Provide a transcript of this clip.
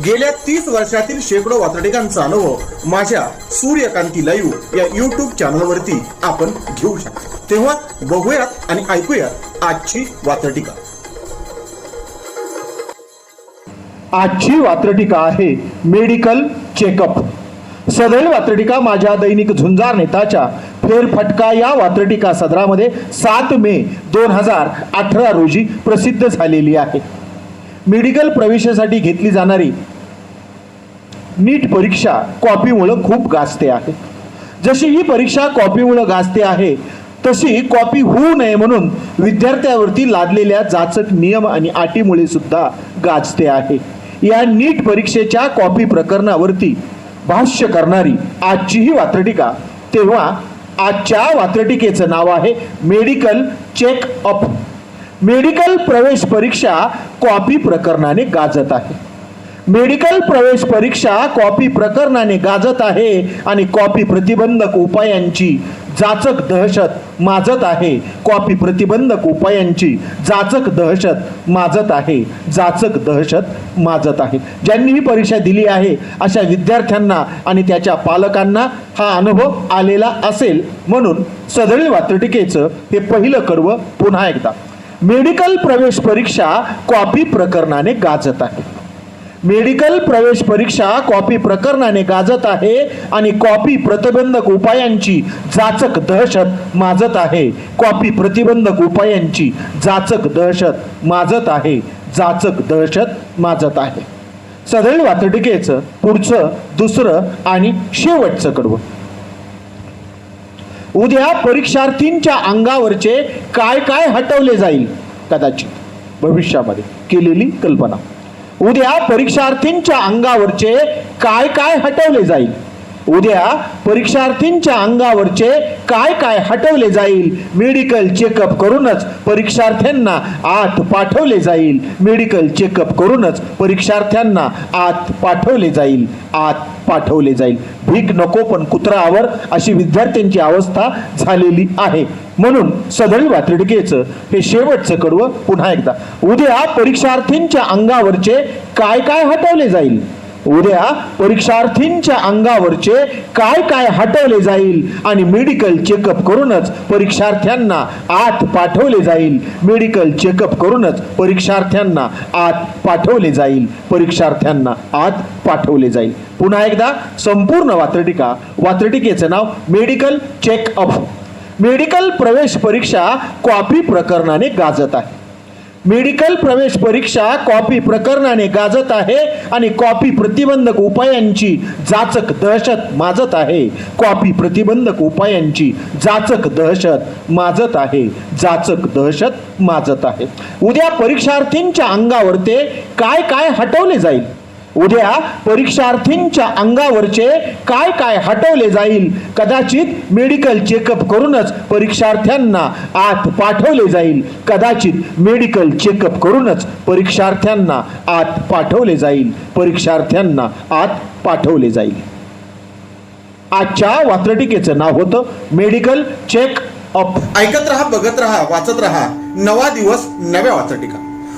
गेल्या तीस वर्षातील शेकडो वातडिकांचा अनुभव माझ्या सूर्यकांती लाईव्ह या युट्यूब चॅनलवरती आपण घेऊ शकतो. तेव्हा बघूयात आणि ऐकूयात आजची वातडिका आजची वात्रटिका आहे मेडिकल चेकअप. सदैव वात्रटिका माझ्या दैनिक झुंजार नेताच्या फेरफटका या वात्रटिका सदरामध्ये सात मे दोन हजार अठरा रोजी प्रसिद्ध झालेली आहे. मेडिकल प्रवेशासाठी घेतली जाणारी नीट परीक्षा कॉपीमुळं खूप गाजते आहे. जशी ही परीक्षा कॉपीमुळं गाजते आहे तशी कॉपी होऊ नये म्हणून विद्यार्थ्यावरती लादलेल्या जाचक नियम आणि अटीमुळे सुद्धा गाजते आहे. या नीट परीक्षेच्या कॉपी प्रकरणावरती भाष्य करणारी आजची ही वात्रटिका तेव्हा आजच्या वात्रटिकेचं नाव आहे मेडिकल चेक अप मेडिकल प्रवेश परीक्षा कॉपी प्रकरणाने गाजत आहे. मेडिकल प्रवेश परीक्षा कॉपी प्रकरणाने गाजत आहे आणि कॉपी प्रतिबंधक उपायांची जाचक दहशत माजत आहे. कॉपी प्रतिबंधक उपायांची जाचक दहशत माजत आहे. जाचक दहशत माजत आहे. ज्यांनी ही परीक्षा दिली आहे अशा विद्यार्थ्यांना आणि त्याच्या पालकांना हा अनुभव आलेला असेल म्हणून सदळी वात्रटिकेचं हे पहिलं कर्व पुन्हा एकदा. मेडिकल प्रवेश परीक्षा कॉपी प्रकरणाने गाजत आहे. मेडिकल प्रवेश परीक्षा कॉपी प्रकरणाने गाजत आहे आणि कॉपी प्रतिबंधक उपायांची जाचक दहशत माजत आहे. कॉपी प्रतिबंधक उपायांची जाचक दहशत माजत आहे. जाचक दहशत माजत आहे. सदैव वातटिकेचं पुढचं दुसरं आणि शेवटचं कडवं. उद्या परीक्षार्थींच्या अंगावरचे काय काय हटवले जाईल? कदाचित भविष्यामध्ये केलेली कल्पना. उद्या परीक्षार्थींच्या अंगावरचे काय काय हटवले जाईल? उद्या परीक्षार्थींच्या अंगावरचे काय काय हटवले जाईल? मेडिकल चेकअप करूनच परीक्षार्थ्यांना आत पाठवले जाईल. मेडिकल चेकअप करूनच परीक्षार्थ्यांना आत पाठवले जाईल. आत पाठवले जाईल. भीक नको पण कुत्रावर अशी विद्यार्थ्यांची अवस्था झालेली आहे. म्हणून सदळी वात्रटिकेचं हे शेवटचं कडवं पुन्हा एकदा. उद्या परीक्षार्थींच्या अंगावरचे काय काय हटवले जाईल? उद्या परीक्षार्थींच्या अंगावरचे काय काय हटवले जाईल आणि मेडिकल चेकअप करूनच परीक्षार्थ्यांना आत पाठवले जाईल. मेडिकल चेकअप करूनच परीक्षार्थ्यांना आत पाठवले जाईल. परीक्षार्थ्यांना आत पाठवले जाईल. पुन्हा एकदा संपूर्ण वात्रटिका वात्रटिकेचं नाव मेडिकल चेकअप मेडिकल प्रवेश परीक्षा कॉपी प्रकरणाने गाजत आहे. मेडिकल प्रवेश परीक्षा कॉपी प्रकरणाने गाजत आहे आणि कॉपी प्रतिबंधक उपायांची जाचक दहशत माजत आहे. कॉपी प्रतिबंधक उपायांची जाचक दहशत माजत आहे. जाचक दहशत माजत आहे. उद्या परीक्षार्थींच्या अंगावर ते काय काय हटवले जाईल? उद्या परीक्षार्थींच्या अंगावरचे काय काय हटवले जाईल? कदाचित मेडिकल चेकअप करूनच परीक्षार्थ्यांना आत पाठवले जाईल. कदाचित मेडिकल चेकअप करूनच परीक्षार्थ्यांना आत पाठवले जाईल. परीक्षार्थ्यांना आत पाठवले जाईल. आजच्या वात्रटिकेचं नाव होतं मेडिकल चेक अप ऐकत रहा बघत रहा वाचत रहा. नवा दिवस नव्या वात्रटिका.